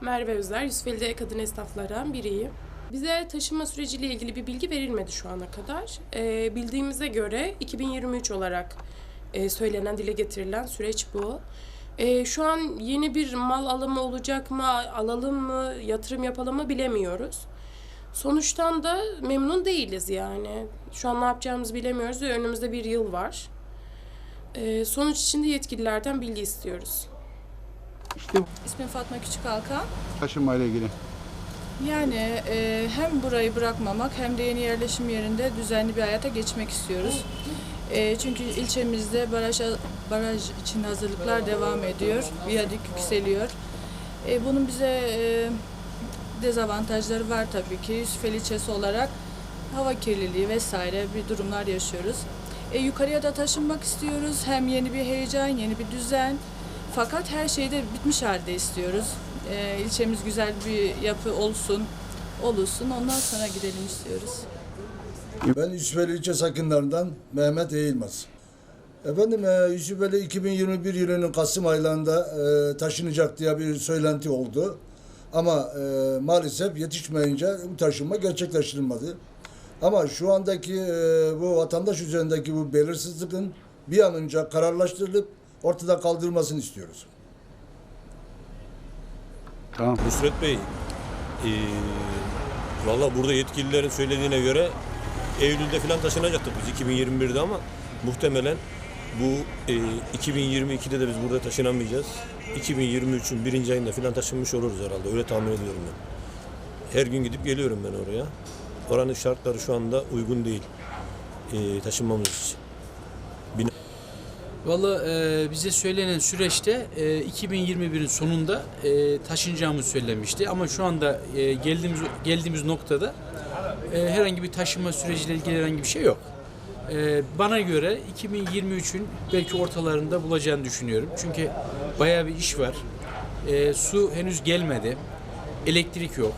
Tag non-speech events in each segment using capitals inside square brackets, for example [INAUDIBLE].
Merve Özler, Yusufeli'de kadın esnaflardan biriyim. Bize taşınma süreciyle ilgili bir bilgi verilmedi şu ana kadar. Ee, bildiğimize göre 2023 olarak e, söylenen, dile getirilen süreç bu. Ee, şu an yeni bir mal alımı olacak mı, alalım mı, yatırım yapalım mı bilemiyoruz. Sonuçtan da memnun değiliz yani. Şu an ne yapacağımızı bilemiyoruz ve önümüzde bir yıl var. Ee, sonuç için de yetkililerden bilgi istiyoruz. İşte İsmim Fatma Küçükalkan. taşınma ile ilgili. Yani e, hem burayı bırakmamak hem de yeni yerleşim yerinde düzenli bir hayata geçmek istiyoruz. E, çünkü ilçemizde baraj, baraj için hazırlıklar devam ediyor. Viyadük yükseliyor. E, bunun bize e, dezavantajları var tabii ki. Yusufeli ilçesi olarak hava kirliliği vesaire bir durumlar yaşıyoruz. E, yukarıya da taşınmak istiyoruz. Hem yeni bir heyecan, yeni bir düzen. Fakat her şeyi de bitmiş halde istiyoruz. E, ilçemiz güzel bir yapı olsun, olursun. Ondan sonra gidelim istiyoruz. Ben Yusufeli ilçe sakinlerinden Mehmet Eğilmez. Efendim e, Yusufeli 2021 yılının Kasım aylarında e, taşınacak diye bir söylenti oldu. Ama e, maalesef yetişmeyince bu taşınma gerçekleştirilmedi. Ama şu andaki e, bu vatandaş üzerindeki bu belirsizliğin bir an önce kararlaştırılıp ortada kaldırılmasını istiyoruz. Tamam. Nusret Bey, eee valla burada yetkililerin söylediğine göre Eylül'de falan taşınacaktık biz 2021'de ama muhtemelen bu eee, 2022'de de biz burada taşınamayacağız. 2023'ün birinci ayında falan taşınmış oluruz herhalde. Öyle tahmin ediyorum ben. Her gün gidip geliyorum ben oraya. Oranın şartları şu anda uygun değil eee, taşınmamız için. Valla e, bize söylenen süreçte e, 2021'in sonunda e, taşınacağımız söylenmişti ama şu anda e, geldiğimiz geldiğimiz noktada e, herhangi bir taşınma süreciyle ilgili herhangi bir şey yok. E, bana göre 2023'ün belki ortalarında bulacağını düşünüyorum. Çünkü bayağı bir iş var. E, su henüz gelmedi. Elektrik yok.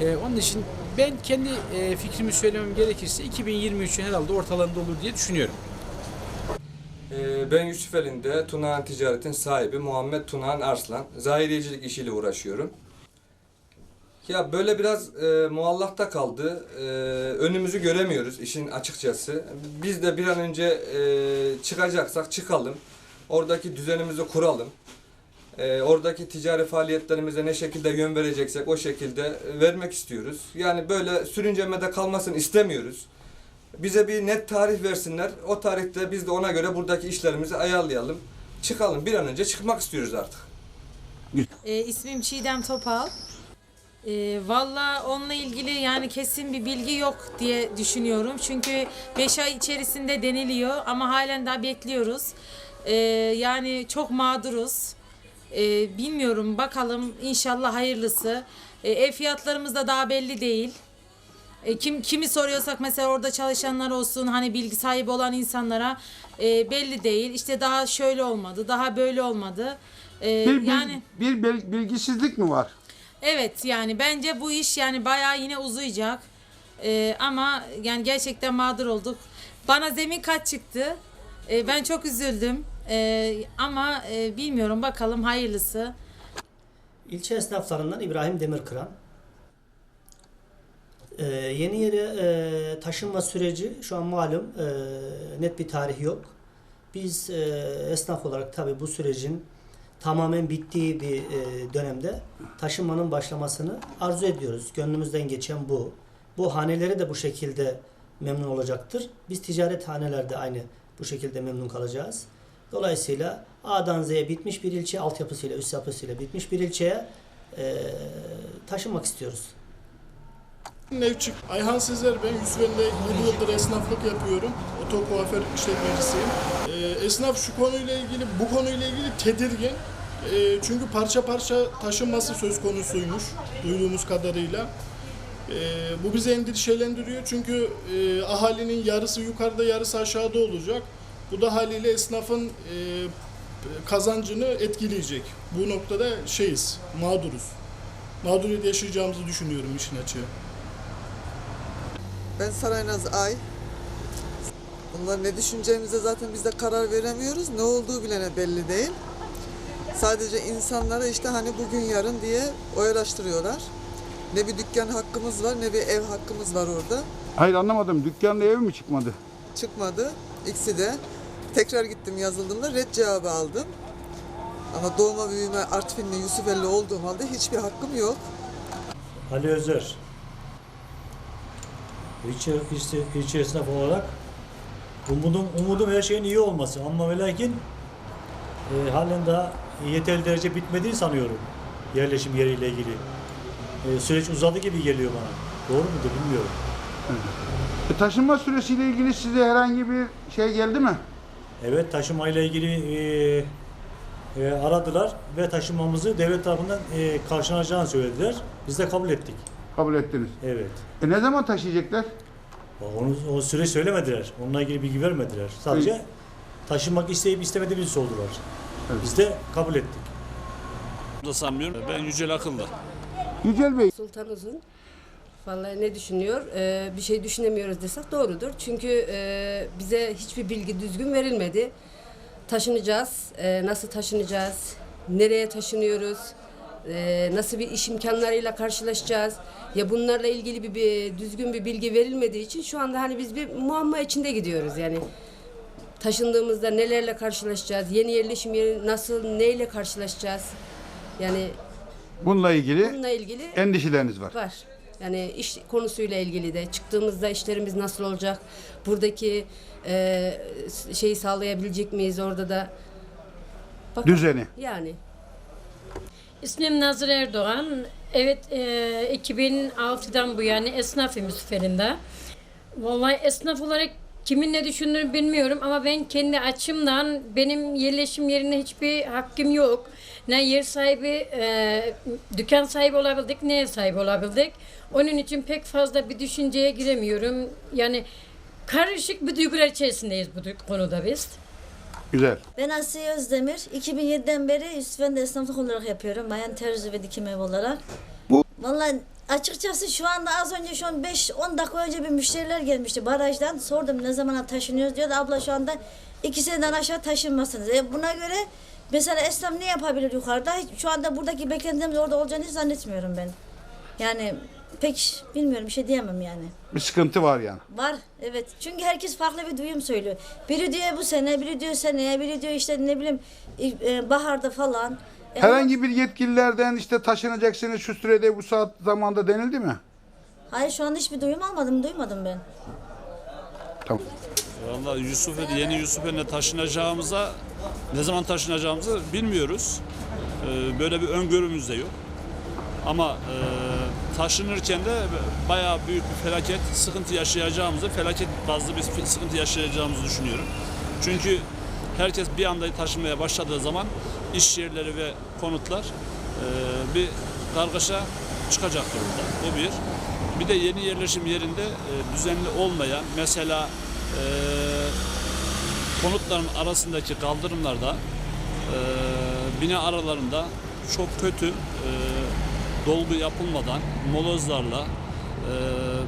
E, onun için ben kendi e, fikrimi söylemem gerekirse 2023'ün herhalde ortalarında olur diye düşünüyorum. Ee, Ben Yusufeli'nde Tunağan Ticaret'in sahibi Muhammed Tunağan Arslan. Zahiriyecilik işiyle uğraşıyorum. Ya böyle biraz e, muallakta kaldı. E, önümüzü göremiyoruz işin açıkçası. Biz de bir an önce e, çıkacaksak çıkalım. Oradaki düzenimizi kuralım. E, oradaki ticari faaliyetlerimize ne şekilde yön vereceksek o şekilde vermek istiyoruz. Yani böyle sürüncemede kalmasını istemiyoruz. Bize bir net tarih versinler. O tarihte biz de ona göre buradaki işlerimizi ayarlayalım. Çıkalım. Bir an önce çıkmak istiyoruz artık. E, ismim Çiğdem Topal. E, Valla onunla ilgili yani kesin bir bilgi yok diye düşünüyorum. Çünkü 5 ay içerisinde deniliyor ama halen daha bekliyoruz. E, yani çok mağduruz. E, bilmiyorum bakalım inşallah hayırlısı. E, ev fiyatlarımız da daha belli değil. E, kim kimi soruyorsak mesela orada çalışanlar olsun hani bilgi sahibi olan insanlara e, belli değil. İşte daha şöyle olmadı, daha böyle olmadı. E, Bir, yani bir bil- bilgisizlik mi var? Evet yani bence bu iş yani bayağı yine uzayacak. Ee, ama yani gerçekten mağdur olduk. Bana zemin kat çıktı. Ee, ben çok üzüldüm. Ee, ama e, bilmiyorum bakalım hayırlısı. İlçe esnaflarından İbrahim Demirkıran. Ee, yeni yere e, taşınma süreci şu an malum e, net bir tarih yok. Biz e, esnaf olarak tabii bu sürecin tamamen bittiği bir e, dönemde taşınmanın başlamasını arzu ediyoruz. Gönlümüzden geçen bu. Bu haneleri de bu şekilde memnun olacaktır. Biz ticaret hanelerde aynı bu şekilde memnun kalacağız. Dolayısıyla A'dan Z'ye bitmiş bir ilçe, altyapısıyla, üst yapısıyla bitmiş bir ilçeye e, taşınmak istiyoruz. Nevçik Ayhan Sezer ben Yusufeli'de 7 yıldır esnaflık yapıyorum. Oto kuaför işletmecisiyim. Ee, esnaf şu konuyla ilgili, bu konuyla ilgili tedirgin. Ee, çünkü parça parça taşınması söz konusuymuş duyduğumuz kadarıyla. Ee, bu bizi endişelendiriyor çünkü e, ahalinin yarısı yukarıda yarısı aşağıda olacak. Bu da haliyle esnafın e, kazancını etkileyecek. Bu noktada şeyiz, mağduruz. Mağduriyet yaşayacağımızı düşünüyorum işin açığı. Ben Saraynaz Ay. Bunlar ne düşüneceğimize zaten biz de karar veremiyoruz. Ne olduğu bile ne belli değil. Sadece insanlara işte hani bugün yarın diye oyalaştırıyorlar. Ne bir dükkan hakkımız var ne bir ev hakkımız var orada. Hayır anlamadım. Dükkanla ev mi çıkmadı? Çıkmadı. İkisi de. Tekrar gittim yazıldığımda red cevabı aldım. Ama doğma büyüme Artvinli Yusufeli olduğum halde hiçbir hakkım yok. Ali Özer. İlçe esnaf olarak umudum, umudum her şeyin iyi olması ama ve lakin e, halen daha yeterli derece bitmediğini sanıyorum yerleşim yeriyle ilgili. E, süreç uzadı gibi geliyor bana. Doğru mudur bilmiyorum. E, taşınma süresiyle ilgili size herhangi bir şey geldi mi? Evet taşımayla ilgili e, e, aradılar ve taşınmamızı devlet tarafından e, karşılanacağını söylediler. Biz de kabul ettik. Kabul ettiniz. Evet. E ne zaman taşıyacaklar? Onu, o süre söylemediler. Onunla ilgili bilgi vermediler. Sadece taşınmak isteyip istemediğimizi sordular. Biz de kabul ettik. da sanmıyorum. Ben Yücel Akıllı. Yücel Bey, Sultan Uzun. Vallahi ne düşünüyor? Ee, bir şey düşünemiyoruz desek doğrudur. Çünkü e, bize hiçbir bilgi düzgün verilmedi. Taşınacağız. Ee, nasıl taşınacağız? Nereye taşınıyoruz? Ee, nasıl bir iş imkanlarıyla karşılaşacağız? Ya bunlarla ilgili bir, bir düzgün bir bilgi verilmediği için şu anda hani biz bir muamma içinde gidiyoruz yani. Taşındığımızda nelerle karşılaşacağız? Yeni yerleşim yeri nasıl, neyle karşılaşacağız? Yani bununla ilgili bununla ilgili endişeleriniz var. Var. Yani iş konusuyla ilgili de çıktığımızda işlerimiz nasıl olacak? Buradaki e, şeyi sağlayabilecek miyiz orada da? Bakın, Düzeni. Yani. İsmim Nazır Erdoğan. Evet, e, 2006'dan bu yani esnafım Yusufeli'nde. Vallahi esnaf olarak kimin ne düşündüğünü bilmiyorum ama ben kendi açımdan benim yerleşim yerine hiçbir hakkım yok. Ne yer sahibi, e, dükkan sahibi olabildik, ne ev sahibi olabildik. Onun için pek fazla bir düşünceye giremiyorum. Yani karışık bir duygular içerisindeyiz bu konuda biz. Güzel. Ben Asiye Özdemir. 2007'den beri Yusufen'de esnaflık olarak yapıyorum. Bayan terzi ve dikim ev olarak. Bu- Vallahi açıkçası şu anda az önce şu an 5-10 dakika önce bir müşteriler gelmişti barajdan. Sordum ne zamana taşınıyoruz diyordu. Abla şu anda iki seneden aşağı taşınmasınız. E buna göre mesela esnaf ne yapabilir yukarıda? Hiç- Şu anda buradaki beklentimiz orada olacağını hiç zannetmiyorum ben. Yani pek bilmiyorum bir şey diyemem yani. Bir sıkıntı var yani. Var evet. Çünkü herkes farklı bir duyum söylüyor. Biri diyor bu sene, biri diyor seneye, biri diyor işte ne bileyim e, baharda falan. E, Herhangi bir yetkililerden işte taşınacaksınız şu sürede bu saat zamanda denildi mi? Hayır şu anda hiçbir duyum almadım, duymadım ben. Tamam. Vallahi Yusufeli, yeni Yusufeli'ne taşınacağımıza, ne zaman taşınacağımızı bilmiyoruz. Ee, böyle bir öngörümüz de yok. Ama e, taşınırken de bayağı büyük bir felaket, sıkıntı yaşayacağımızı, felaket bazlı bir sıkıntı yaşayacağımızı düşünüyorum. Çünkü herkes bir anda taşınmaya başladığı zaman iş yerleri ve konutlar e, bir kargaşa çıkacaktır burada. Bu bir. Bir de yeni yerleşim yerinde e, düzenli olmayan mesela e, konutların arasındaki kaldırımlarda e, bina aralarında çok kötü e, dolgu yapılmadan molozlarla e,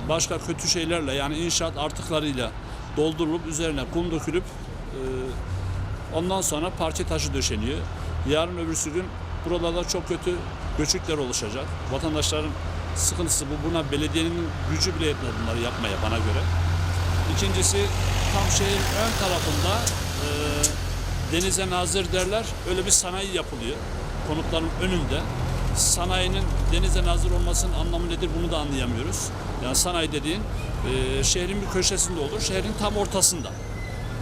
başka kötü şeylerle yani inşaat artıklarıyla doldurulup üzerine kum dökülüp e, ondan sonra parke taşı döşeniyor. Yarın öbürsü gün buralarda çok kötü göçükler oluşacak. Vatandaşların sıkıntısı bu. Buna belediyenin gücü bile yetmez bunları yapmaya bana göre. İkincisi tam şehrin ön tarafında e, denize nazır derler. Öyle bir sanayi yapılıyor. Konutların önünde. Sanayinin denize nazır olmasının anlamı nedir bunu da anlayamıyoruz. Yani sanayi dediğin e, şehrin bir köşesinde olur. Şehrin tam ortasında.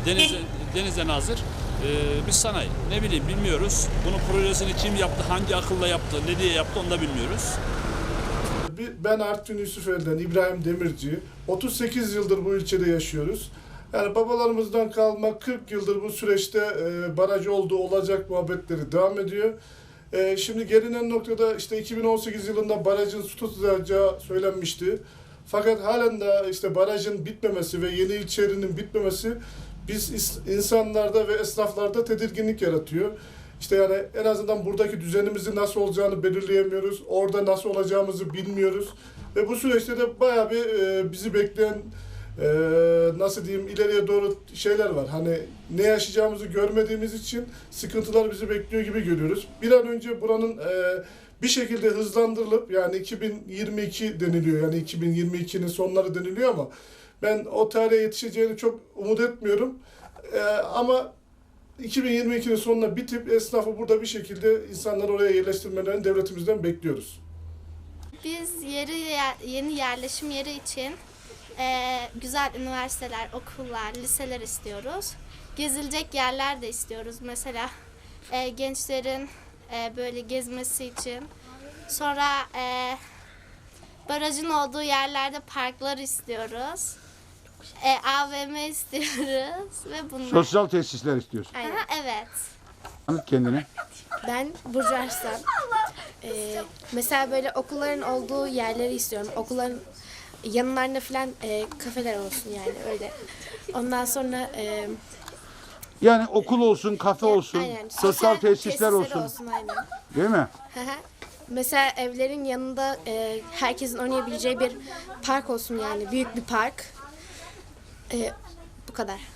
Denize, denize nazır e, bir sanayi. Ne bileyim bilmiyoruz. Bunun projesini kim yaptı, hangi akılla yaptı, ne diye yaptı onu da bilmiyoruz. Ben Artvin Yusufeli'den İbrahim Demirci. 38 yıldır bu ilçede yaşıyoruz. Yani babalarımızdan kalma 40 yıldır bu süreçte e, baraj olduğu olacak muhabbetleri devam ediyor. E, şimdi gelinen noktada işte 2018 yılında barajın su tutulacağı söylenmişti. Fakat halen de işte barajın bitmemesi ve yeni ilçelerinin bitmemesi biz insanlarda ve esnaflarda tedirginlik yaratıyor. İşte yani en azından buradaki düzenimizi nasıl olacağını belirleyemiyoruz. Orada nasıl olacağımızı bilmiyoruz. Ve bu süreçte de bayağı bir e, bizi bekleyen e, nasıl diyeyim ileriye doğru şeyler var. Hani ne yaşayacağımızı görmediğimiz için sıkıntılar bizi bekliyor gibi görüyoruz. Bir an önce buranın e, bir şekilde hızlandırılıp yani 2022 deniliyor yani 2022'nin sonları deniliyor ama ben o tarihe yetişeceğini çok umut etmiyorum. E, ama 2022'nin sonuna bitip esnafı burada bir şekilde insanları oraya yerleştirmelerini devletimizden bekliyoruz. Biz yeri yer- yeni yerleşim yeri için eee, güzel üniversiteler, okullar, liseler istiyoruz. Gezilecek yerler de istiyoruz. Mesela eee, gençlerin eee, böyle gezmesi için. Sonra eee, barajın olduğu yerlerde parklar istiyoruz. Eee, AVM istiyoruz ve bunlar. Sosyal tesisler istiyorsun. Aha, evet. Anlat kendini. Ben Burcu Arslan. [LAUGHS] Ee, mesela böyle okulların olduğu yerleri istiyorum. Okulların yanlarında falan e, kafeler olsun yani öyle. Ondan sonra e, Yani okul olsun, kafe olsun, aynen, sosyal tesisler olsun. aynen. Değil mi? Hı hı. mesela evlerin yanında e, herkesin oynayabileceği bir park olsun yani büyük bir park. E, bu kadar.